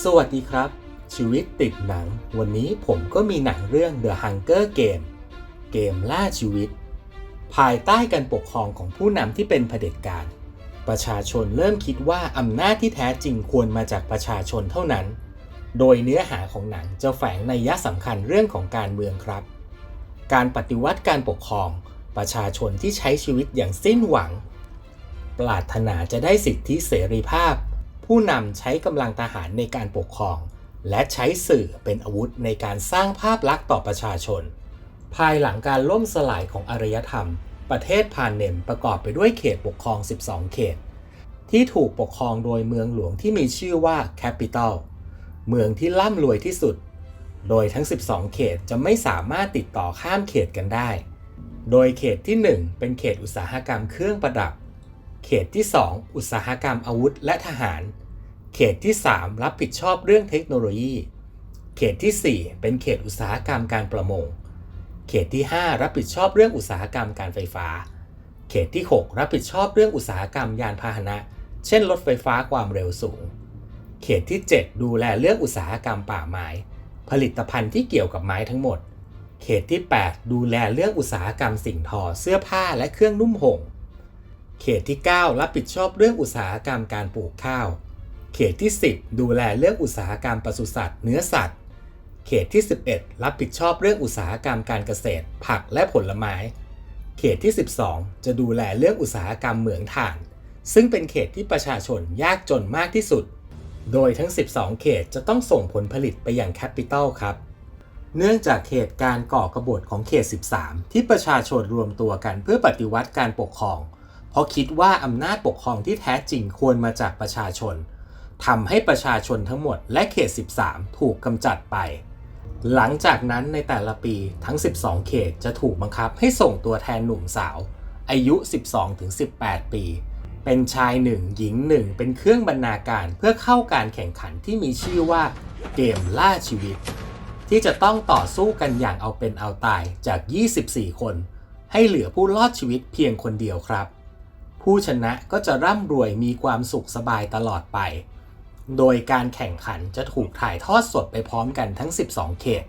สวัสดีครับ ชีวิตติดหนัง วันนี้ผมก็มีหนังเรื่อง The Hunger Game เกมล่าชีวิต ภายใต้การปกครองของผู้นำที่เป็นเผด็จการ ประชาชนเริ่มคิดว่าอำนาจที่แท้จริงควรมาจากประชาชนเท่านั้น โดยเนื้อหาของหนังจะแฝงในยะสำคัญเรื่องของการเมืองครับ การปฏิวัติการปกครอง ประชาชนที่ใช้ชีวิตอย่างสิ้นหวัง ปรารถนาจะได้สิทธิเสรีภาพ ผู้นำใช้กำลังทหารในการปกครอง และใช้สื่อเป็นอาวุธในการสร้างภาพลักษณ์ต่อประชาชน ภายหลังการล่มสลายของอารยธรรม ประเทศพานเนมประกอบไปด้วยเขตปกครอง 12 เขต ที่ถูกปกครองโดยเมืองหลวงที่มีชื่อว่าแคปิตอลเมืองที่ร่ำรวยที่สุด โดยทั้ง 12 เขตจะไม่สามารถติดต่อข้ามเขตกันได้ โดยเขตที่ 1 เป็นเขตอุตสาหกรรมเครื่องประดับ เขตที่ 2 อุตสาหกรรมอาวุธและทหาร เขตที่ 3 รับผิดชอบเรื่องเทคโนโลยี เขตที่ 4 เป็นเขตอุตสาหกรรมการประมง เขตที่ 5 รับผิดชอบเรื่องอุตสาหกรรมการไฟฟ้า เขตที่ 6 รับผิดชอบเรื่องอุตสาหกรรมยานพาหนะ เช่นรถไฟฟ้าความเร็วสูง เขตที่ 7 ดูแลเรื่องอุตสาหกรรมป่าไม้ ผลิตภัณฑ์ที่เกี่ยวกับไม้ทั้งหมด เขตที่ 8 ดูแลเรื่องอุตสาหกรรมสิ่งทอเสื้อผ้าและเครื่องนุ่มห่ม เขตที่ 9 รับผิดชอบเรื่องอุตสาหกรรมการปลูกข้าว เขตที่ 10 ดูแลเรื่องอุตสาหกรรมปศุสัตว์เนื้อสัตว์ เขตที่ 11 รับผิดชอบเรื่องอุตสาหกรรมการเกษตร ผักและผลไม้ เขตที่ 12 จะดูแลเรื่องอุตสาหกรรมเหมืองถ่าน ซึ่งเป็นเขตที่ประชาชนยากจนมากที่สุด โดยทั้ง 12 เขตจะต้องส่งผลผลิตไปยังแคปิตอลครับ เนื่องจากเหตุการณ์ก่อกบฏของเขต 13 ที่ประชาชนรวมตัวกันเพื่อปฏิวัติการปกครอง เพราะคิดว่าอำนาจปกครองที่แท้จริงควรมาจากประชาชน ทำให้ประชาชนทั้งหมดและเขต 13 ถูกกำจัดไป หลังจากนั้นในแต่ละปีทั้ง 12 เขตจะถูกบังคับให้ส่งตัวแทนหนุ่มสาว อายุ 12-18 ปี เป็นชายหนึ่งหญิงหนึ่งเป็นเครื่องบรรณาการเพื่อเข้าการแข่งขันที่มีชื่อว่าเกมล่าชีวิต ที่จะต้องต่อสู้กันอย่างเอาเป็นเอาตายจาก 24 คน ให้เหลือผู้รอดชีวิตเพียงคนเดียวครับ ผู้ชนะก็จะร่ำรวยมีความสุขสบายตลอดไป โดยการแข่งขันจะถูกถ่ายทอดสดไปพร้อมกันทั้ง 12 เขต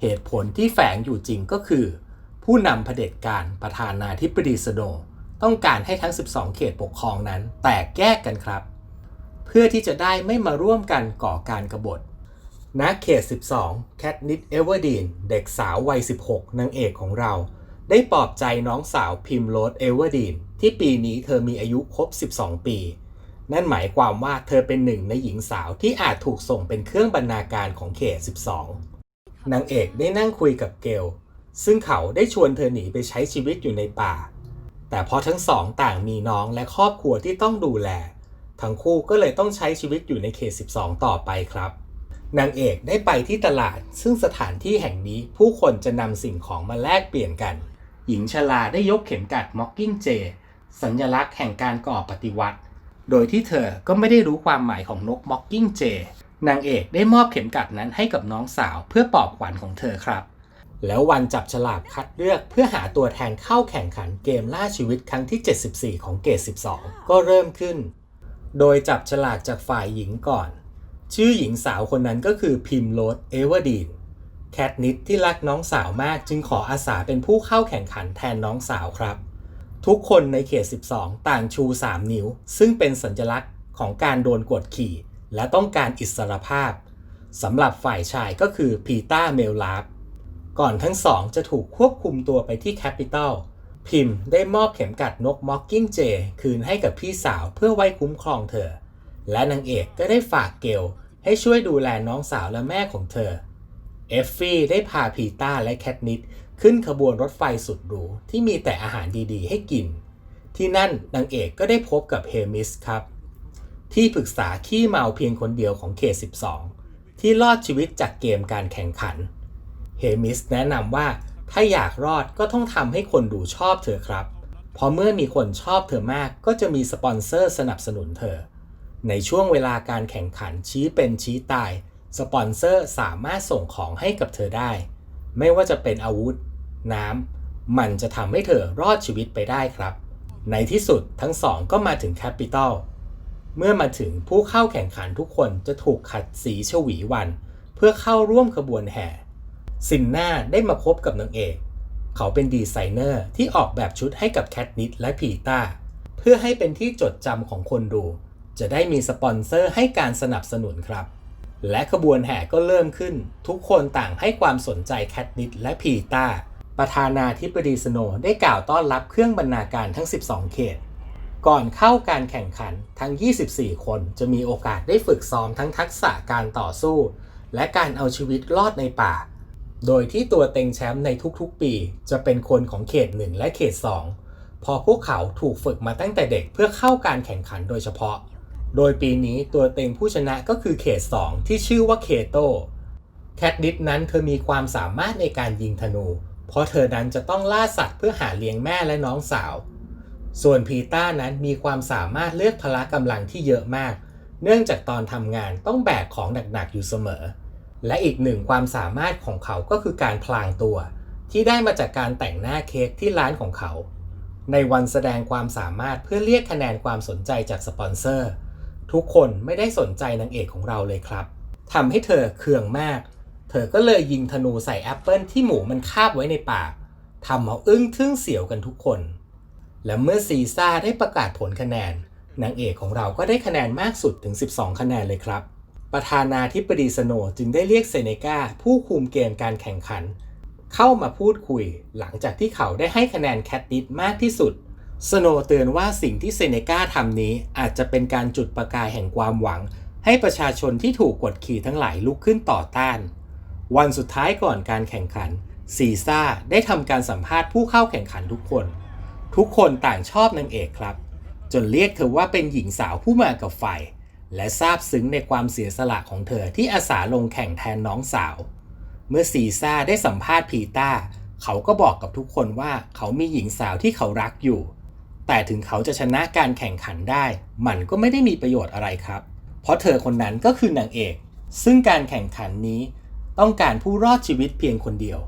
เหตุผลที่แฝงอยู่จริงก็คือ ผู้นำเผด็จการประธานาธิบดีสโนต้องการให้ทั้ง 12 เขตปกครองนั้น แตกแยกกันครับ เพื่อที่จะได้ไม่มาร่วมกันก่อการกบฏณเขต 12 แคทนิดเอเวอร์ดีน เด็กสาววัย 16 นางเอกของเรา ได้ปลอบใจน้องสาวพิมโรสเอเวอร์ดีน ที่ปีนี้เธอมีอายุครบ 12 ปี นั่นหมายความว่าเธอเป็นหนึ่งในหญิงสาวที่อาจถูกส่งเป็นเครื่องบรรณาการของเขต 12 นางเอกได้นั่งคุยกับเกล ซึ่งเขาได้ชวนเธอหนีไปใช้ชีวิตอยู่ในป่า แต่พอทั้งสองต่างมีน้องและครอบครัวที่ต้องดูแล ทั้งคู่ก็เลยต้องใช้ชีวิตอยู่ในเขต 12 ต่อไปครับ นางเอกได้ไปที่ตลาด ซึ่งสถานที่แห่งนี้ผู้คนจะนำสิ่งของมาแลกเปลี่ยนกัน หญิงชราได้ยกเข็มกัดม็อกกิ้งเจ สัญลักษณ์แห่งการก่อปฏิวัติ โดยที่เธอก็ไม่ได้รู้ความหมายของนกม็อกกิ้งเจนางเอกได้มอบเข็มกัดนั้นให้กับน้องสาวเพื่อปลอบขวัญของเธอครับ แล้ววันจับฉลากคัดเลือกเพื่อหาตัวแทนเข้าแข่งขันเกมล่าชีวิตครั้งที่ 74 ของเกต12 ก็เริ่มขึ้น โดยจับฉลากจากฝ่ายหญิงก่อน ชื่อหญิงสาวคนนั้นก็คือพิมโรสเอเวอร์ดีนแคทนิดที่รักน้องสาวมากจึงขออาสาเป็นผู้เข้าแข่งขันแทนน้องสาวครับ ทุกคนในเขต 12 ต่างชู 3 นิ้ว ซึ่งเป็นสัญลักษณ์ของการโดนกดขี่ และต้องการอิสรภาพสำหรับฝ่ายชายก็คือพีตาเมลลาฟก่อนทั้งสองจะถูกควบคุมตัวไปที่แคปิตอลพิมพ์ได้มอบเข็มกัดนกม็อกกิ้งเจคืนให้กับพี่สาวเพื่อไว้คุ้มครองเธอ และนางเอกก็ได้ฝากเกลให้ช่วยดูแลน้องสาวและแม่ของเธอ เอฟฟี่ได้พาพีตาและแคทนิด ขึ้นขบวนรถไฟสุดหรูที่มีแต่อาหารดีๆ ให้กิน ที่นั่นนางเอกก็ได้พบกับเฮมิสครับ ที่ปรึกษาขี้เมาเพียงคนเดียวของเขต12 ที่รอดชีวิตจากเกมการแข่งขัน เฮมิสแนะนำว่าถ้าอยากรอดก็ต้องทำให้คนดูชอบเธอครับ เพราะเมื่อมีคนชอบเธอมากก็จะมีสปอนเซอร์สนับสนุนเธอ ในช่วงเวลาการแข่งขันชี้เป็นชี้ตาย สปอนเซอร์สามารถส่งของให้กับเธอได้ ไม่ว่าจะเป็นอาวุธ น้ำมันจะทำให้เธอรอดชีวิตไปได้ครับ ในที่สุดทั้งสองก็มาถึงแคปิตอลเมื่อมาถึงผู้เข้าแข่งขันทุกคนจะถูกขัดสีชวีวัน เพื่อเข้าร่วมขบวนแห่ซินนาได้มาพบกับนางเอก เขาเป็นดีไซเนอร์ที่ออกแบบชุดให้กับแคทนิดและพีตาเพื่อให้เป็นที่จดจำของคนดู จะได้มีสปอนเซอร์ให้การสนับสนุนครับ และขบวนแห่ก็เริ่มขึ้น ทุกคนต่างให้ความสนใจแคทนิดและพีต้า ประธานาธิบดีสโนได้กล่าวต้อนรับเครื่องบรรณาการทั้ง 12 เขต ก่อนเข้าการแข่งขันทั้ง 24 คนจะมีโอกาสได้ฝึกซ้อมทั้งทักษะการต่อสู้ และการเอาชีวิตรอดในป่า โดยที่ตัวเต็งแชมป์ในทุกๆ ปี จะเป็นคนของเขต 1 และเขต 2 พอพวกเขาถูกฝึกมาตั้งแต่เด็กเพื่อเข้าการแข่งขันโดยเฉพาะ โดยปีนี้ตัวเต็งผู้ชนะก็คือเขต 2 ที่ชื่อว่าเคโตแคทนิดนั้นเธอมีความสามารถในการยิงธนู เพราะเธอนั้นจะต้องล่าสัตว์เพื่อหาเลี้ยงแม่และน้องสาว ส่วนพีต้านั้นมีความสามารถเลือกพละกำลังที่เยอะมาก เนื่องจากตอนทำงานต้องแบกของหนักๆอยู่เสมอ และอีกหนึ่งความสามารถของเขาก็คือการพลางตัว ที่ได้มาจากการแต่งหน้าเค้กที่ร้านของเขา ในวันแสดงความสามารถเพื่อเรียกคะแนนความสนใจจากสปอนเซอร์ ทุกคนไม่ได้สนใจนางเอกของเราเลยครับทำให้เธอเคืองมาก เธอก็เลยยิงธนูใส่แอปเปิลที่หมูมันคาบไว้ในปากทำเอาอึ้งทึ่งเสียวกันทุกคน และเมื่อซีซ่าได้ประกาศผลคะแนนนางเอกของเราก็ได้คะแนนมากสุดถึง 12 คะแนนเลยครับ ประธานาธิบดีสโนจึงได้เรียกเซเนกาผู้คุมเกมการแข่งขัน เข้ามาพูดคุย หลังจากที่เขาได้ให้คะแนนแคทดิดมากที่สุด สโนเตือนว่าสิ่งที่เซเนกาทำนี้อาจจะเป็นการจุดประกายแห่งความหวัง ให้ประชาชนที่ถูกกดขี่ทั้งหลายลุกขึ้นต่อต้าน วันสุดท้ายก่อนการแข่งขัน ซีซ่าได้ทำการสัมภาษณ์ผู้เข้าแข่งขันทุกคน ทุกคนต่างชอบนางเอกครับ จนเรียกเธอว่าเป็นหญิงสาวผู้มากับไฟ และซาบซึ้งในความเสียสละของเธอที่อาสาลงแข่งแทนน้องสาว เมื่อซีซ่าได้สัมภาษณ์พีต้า เขาก็บอกกับทุกคนว่าเขามีหญิงสาวที่เขารักอยู่ แต่ถึงเขาจะชนะการแข่งขันได้ มันก็ไม่ได้มีประโยชน์อะไรครับ เพราะเธอคนนั้นก็คือนางเอก ซึ่งการแข่งขันนี้ ต้องการผู้รอดชีวิตเพียงคนเดียว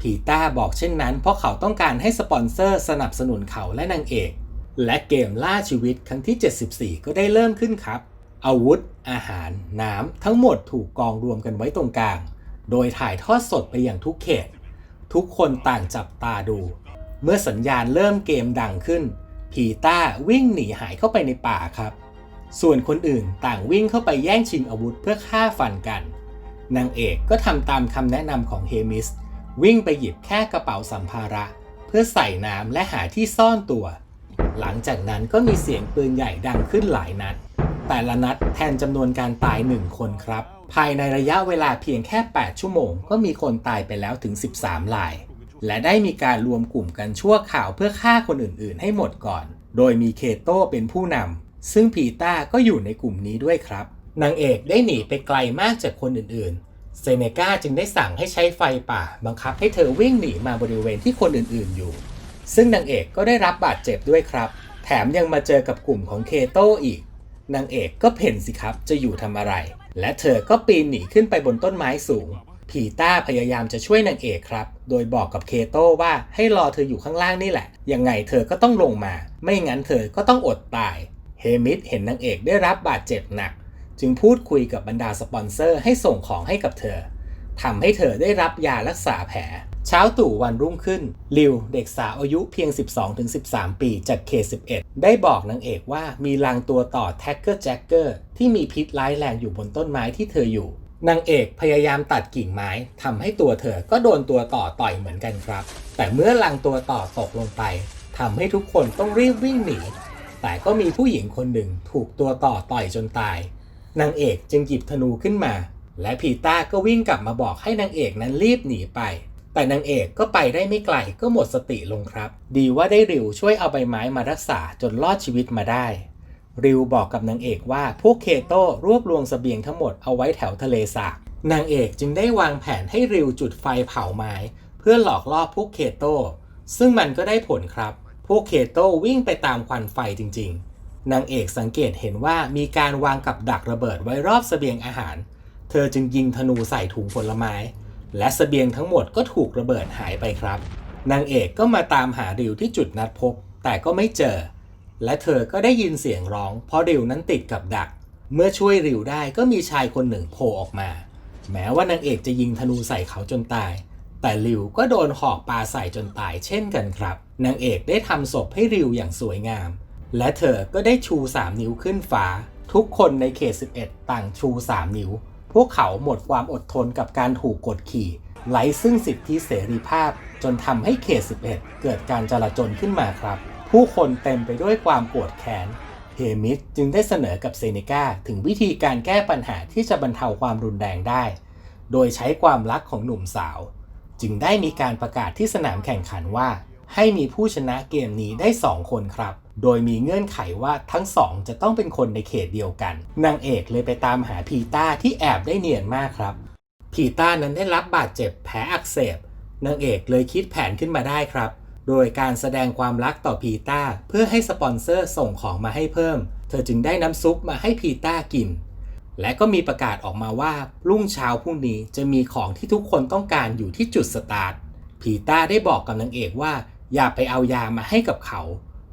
พีต้าบอกเช่นนั้น เพราะเขาต้องการให้สปอนเซอร์สนับสนุนเขาและนางเอก และเกมล่าชีวิตครั้งที่ 74 ก็ได้เริ่มขึ้นครับ อาวุธ อาหาร น้ำ ทั้งหมดถูกกองรวมกันไว้ตรงกลาง โดยถ่ายทอดสดไปอย่างทุกเขต ทุกคนต่างจับตาดู เมื่อสัญญาณเริ่มเกมดังขึ้น พีต้าวิ่งหนีหายเข้าไปในป่าครับ ส่วนคนอื่นต่างวิ่งเข้าไปแย่งชิงอาวุธเพื่อฆ่าฟันกัน นางเอกก็ทำตามคำแนะนำของเฮมิส วิ่งไปหยิบแค่กระเป๋าสัมภาระ เพื่อใส่น้ำและหาที่ซ่อนตัว หลังจากนั้นก็มีเสียงปืนใหญ่ดังขึ้นหลายนัด แต่ละนัดแทนจำนวนการตายหนึ่งคนครับ ภายในระยะเวลาเพียงแค่ 8 ชั่วโมง ก็มีคนตายไปแล้วถึง 13ราย และได้มีการรวมกลุ่มกันชั่วข่าวเพื่อฆ่าคนอื่น ๆ ให้หมดก่อน โดยมีเคโตเป็นผู้นำซึ่งพีต้าก็อยู่ในกลุ่มนี้ด้วยครับ นางเอกได้หนีไปไกลมากจากคนอื่นๆ เซเนกาจึงได้สั่งให้ใช้ไฟป่า บังคับให้เธอวิ่งหนีมาบริเวณที่คนอื่นๆอยู่ ซึ่งนางเอกก็ได้รับบาดเจ็บด้วยครับ แถมยังมาเจอกับกลุ่มของเคโตอีก นางเอกก็เพ่นสิครับจะอยู่ทำอะไร และเธอก็ปีนหนีขึ้นไปบนต้นไม้สูง พีต้าพยายามจะช่วยนางเอกครับ โดยบอกกับเคโตว่าให้รอเธออยู่ข้างล่างนี่แหละ ยังไงเธอก็ต้องลงมา ไม่งั้นเธอก็ต้องอดตาย เฮมิสเห็นนางเอกได้รับบาดเจ็บหนัก จึงพูดคุยกับบรรดาสปอนเซอร์ให้ส่งของให้กับเธอทำให้เธอได้รับยารักษาแผล เช้าตู่วันรุ่งขึ้น ลิวเด็กสาวอายุเพียง 12-13 ปีจากเขต11ได้บอกนางเอกว่ามีรังตัวต่อแท็กเกอร์แจ็คเกอร์ที่มีพิษร้ายแรงอยู่บนต้นไม้ที่เธออยู่นางเอกพยายามตัดกิ่งไม้ทำให้ตัวเธอก็โดนตัวต่อต่อยเหมือนกันครับ แต่เมื่อรังตัวต่อตกลงไปทำให้ทุกคนต้องรีบวิ่งหนีแต่ก็มีผู้หญิงคนหนึ่งถูกตัวต่อต่อยจนตาย นางเอกจึงหยิบธนูขึ้นมา และพีต้าก็วิ่งกลับมาบอกให้นางเอกนั้นรีบหนีไป แต่นางเอกก็ไปได้ไม่ไกลก็หมดสติลงครับ ดีว่าได้ริวช่วยเอาใบไม้มารักษาจนรอดชีวิตมาได้ ริวบอกกับนางเอกว่าพวกเคโต้รวบรวมเสบียงทั้งหมดเอาไว้แถวทะเลสาบนางเอกจึงได้วางแผนให้ริวจุดไฟเผาไม้ เพื่อหลอกล่อพวกเคโต้ซึ่งมันก็ได้ผลครับ พวกเคโต้วิ่งไปตามควันไฟจริงๆ นางเอกสังเกตเห็นว่ามีการวางกับดักระเบิดไว้รอบเสบียงอาหาร เธอจึงยิงธนูใส่ถุงผลไม้ และเสบียงทั้งหมดก็ถูกระเบิดหายไปครับ นางเอกก็มาตามหาริวที่จุดนัดพบ แต่ก็ไม่เจอ และเธอก็ได้ยินเสียงร้อง เพราะริวนั้นติดกับดัก เมื่อช่วยริวได้ก็มีชายคนหนึ่งโผล่ออกมา แม้ว่านางเอกจะยิงธนูใส่เขาจนตาย แต่ริวก็โดนหอกปาใส่จนตายเช่นกันครับ นางเอกได้ทำศพให้ริวอย่างสวยงาม และเธอก็ได้ชู 3 นิ้วขึ้นฟ้า ทุกคนในเขต 11 ต่างชู 3 นิ้ว พวกเขาหมดความอดทนกับการถูกกดขี่ไร้ซึ่งสิทธิเสรีภาพ จนทำให้เขต 11 เกิดการจลาจลขึ้นมาครับ ผู้คนเต็มไปด้วยความโกรธแค้นเฮมิสจึงได้เสนอกับเซเนกาถึงวิธีการแก้ปัญหาที่จะบรรเทาความรุนแรงได้ โดยใช้ความรักของหนุ่มสาว จึงได้มีการประกาศที่สนามแข่งขันว่า ให้มีผู้ชนะเกมนี้ได้ 2 คนครับ โดยมีเงื่อนไขว่าทั้งสองจะต้องเป็นคนในเขตเดียวกัน นางเอกเลยไปตามหาพีต้าที่แอบได้เนียนมากครับ พีต้านั้นได้รับบาดเจ็บแผลอักเสบ นางเอกเลยคิดแผนขึ้นมาได้ครับ โดยการแสดงความรักต่อพีต้าเพื่อให้สปอนเซอร์ส่งของมาให้เพิ่ม เธอจึงได้น้ำซุปมาให้พีต้ากิน และก็มีประกาศออกมาว่ารุ่งเช้าพรุ่งนี้จะมีของที่ทุกคนต้องการอยู่ที่จุดสตาร์ทพีต้าได้บอกกับนางเอกว่า อย่าไปเอายามาให้กับเขา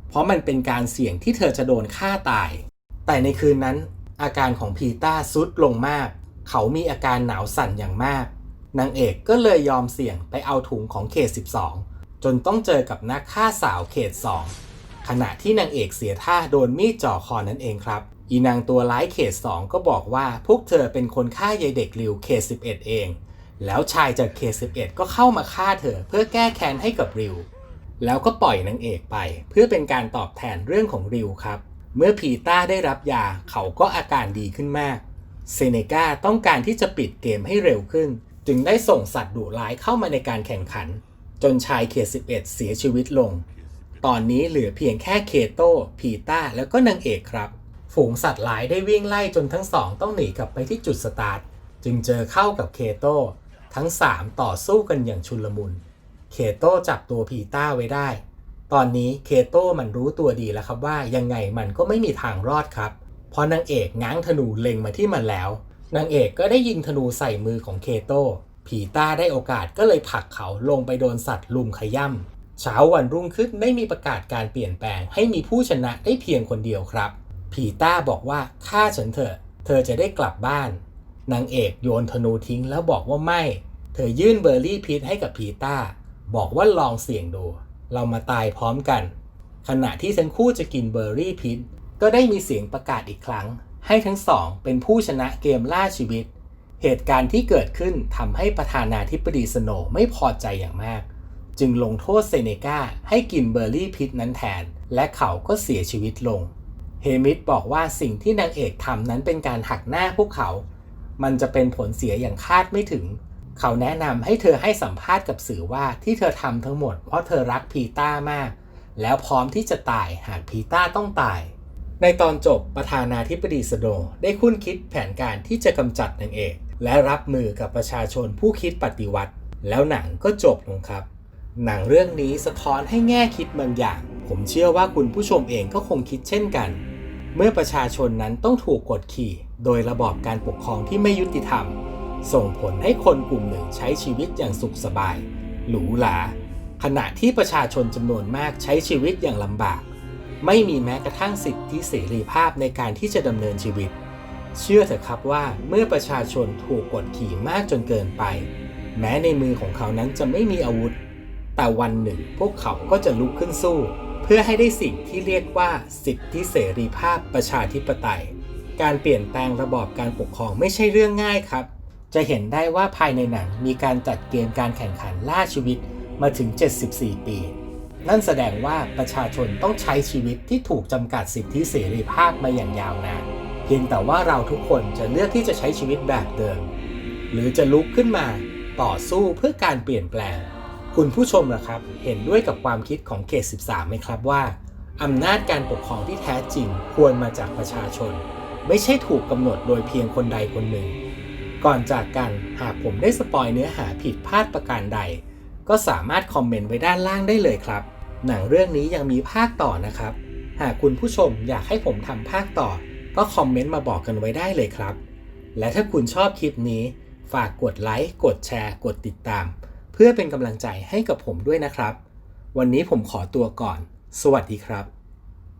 เพราะมันเป็นการเสี่ยงที่เธอจะโดนฆ่าตาย แต่ในคืนนั้น อาการของพีต้าซุดลงมาก เขามีอาการหนาวสั่นอย่างมาก นางเอกก็เลยยอมเสี่ยงไปเอาถุงของเขต 12 จนต้องเจอกับนักฆ่าสาวเขต 2 ขณะที่นางเอกเสียท่าโดนมีดจ่อคอนั่นเองครับ อีนางตัวร้ายเขต 2 ก็บอกว่าพวกเธอเป็นคนฆ่ายายเด็กริวเขต 11 เอง แล้วชายจากเขต 11 ก็เข้ามาฆ่าเธอเพื่อแก้แค้นให้กับริว แล้วก็ปล่อยนางเอกไป เพื่อเป็นการตอบแทนเรื่องของริวครับ เมื่อพีต้าได้รับยาเขาก็อาการดีขึ้นมากเซเนกาต้องการที่จะปิดเกมให้เร็วขึ้น จึงได้ส่งสัตว์ดุร้ายเข้ามาในการแข่งขัน จนชายเขต11 เสียชีวิตลง ตอนนี้เหลือเพียงแค่เคโตพีต้าแล้วก็นางเอกครับ ฝูงสัตว์หลายได้วิ่งไล่จนทั้งสองต้องหนีกลับไปที่จุดสตาร์ทจึงเจอเข้ากับเคโตทั้ง 3 ต่อสู้กันอย่างชุลมุน เคโตจับตัวพีต้าไว้ได้ ตอนนี้เคโตมันรู้ตัวดีแล้วครับว่ายังไงมันก็ไม่มีทางรอดครับ เพราะนางเอกง้างธนูเล็งมาที่มันแล้ว นางเอกก็ได้ยิงธนูใส่มือของเคโตผีต้าได้โอกาสก็เลยผลักเขาลงไปโดนสัตว์ลุมขย่ำเช้าวันรุ่งขึ้นได้มีประกาศการเปลี่ยนแปลง ให้มีผู้ชนะได้เพียงคนเดียวครับ ผีต้าบอกว่าฆ่าฉันเถอะ เธอจะได้กลับบ้าน นางเอกโยนธนูทิ้งแล้วบอกว่าไม่ เธอยื่นเบอร์รี่พิษให้กับผีต้า บอกว่าลองเสี่ยงดู เรามาตายพร้อมกัน ขณะที่ทั้งคู่จะกินเบอร์รี่พิษก็ได้มีเสียงประกาศอีกครั้ง ให้ทั้งสองเป็นผู้ชนะเกมล่าชีวิต เหตุการณ์ที่เกิดขึ้นทำให้ประธานาธิบดีสโนไม่พอใจอย่างมาก จึงลงโทษเซเนกาให้กินเบอร์รี่พิษนั้นแทน และเขาก็เสียชีวิตลง เฮมิสบอกว่าสิ่งที่นางเอกทำนั้นเป็นการหักหน้าพวกเขา มันจะเป็นผลเสียอย่างคาดไม่ถึง เขาแนะนำให้เธอให้สัมภาษณ์กับสื่อว่าที่เธอทำทั้งหมดเพราะเธอรักพีต้ามาก แล้วพร้อมที่จะตายหากพีต้าต้องตาย ในตอนจบประธานาธิบดีสโดได้คุ้นคิดแผนการที่จะกำจัดนางเอก และรับมือกับประชาชนผู้คิดปฏิวัติ แล้วหนังก็จบลงครับ หนังเรื่องนี้สะท้อนให้แง่คิดบางอย่าง ผมเชื่อว่าคุณผู้ชมเองก็คงคิดเช่นกัน เมื่อประชาชนนั้นต้องถูกกดขี่ โดยระบอบการปกครองที่ไม่ยุติธรรม ส่งผลให้คนกลุ่มหนึ่งใช้ชีวิตอย่างสุขสบาย หรูหราขณะที่ประชาชนจำนวนมากใช้ชีวิตอย่างลำบาก ไม่มีแม้กระทั่งสิทธิเสรีภาพในการที่จะดำเนินชีวิต เชื่อเถอะครับว่าเมื่อประชาชนถูกกดขี่มากจนเกินไป แม้ในมือของเขานั้นจะไม่มีอาวุธ แต่วันหนึ่งพวกเขาก็จะลุกขึ้นสู้ เพื่อให้ได้สิ่งที่เรียกว่าสิทธิเสรีภาพประชาธิปไตย การเปลี่ยนแปลงระบอบการปกครองไม่ใช่เรื่องง่ายครับ จะเห็นได้ว่าภายในหนังมีการจัดเกมการแข่งขันล่าชีวิตมาถึง 74 ปี นั่นแสดงว่าประชาชนต้องใช้ชีวิตที่ถูกจำกัดสิทธิเสรีภาพมาอย่างยาวนาน เพียงแต่ว่าเราทุกคนจะเลือกที่จะใช้ชีวิตแบบเดิม หรือจะลุกขึ้นมาต่อสู้เพื่อการเปลี่ยนแปลง คุณผู้ชมล่ะครับ เห็นด้วยกับความคิดของเขต 13 ไหมครับว่าอำนาจการปกครองที่แท้จริงควรมาจากประชาชน ไม่ใช่ถูกกำหนดโดยเพียงคนใดคนหนึ่ง ก่อนจากกันหากผมได้สปอยเนื้อหาผิดพลาดประการใด ก็สามารถคอมเมนต์ไว้ด้านล่างได้เลยครับ หนังเรื่องนี้ยังมีภาคต่อนะครับ หากคุณผู้ชมอยากให้ผมทำภาคต่อ ก็คอมเมนต์มาบอกกันไว้ได้เลยครับ และถ้าคุณชอบคลิปนี้ ฝากกดไลค์กดแชร์ กดติดตาม เพื่อเป็นกำลังใจให้กับผมด้วยนะครับ วันนี้ผมขอตัวก่อน สวัสดีครับ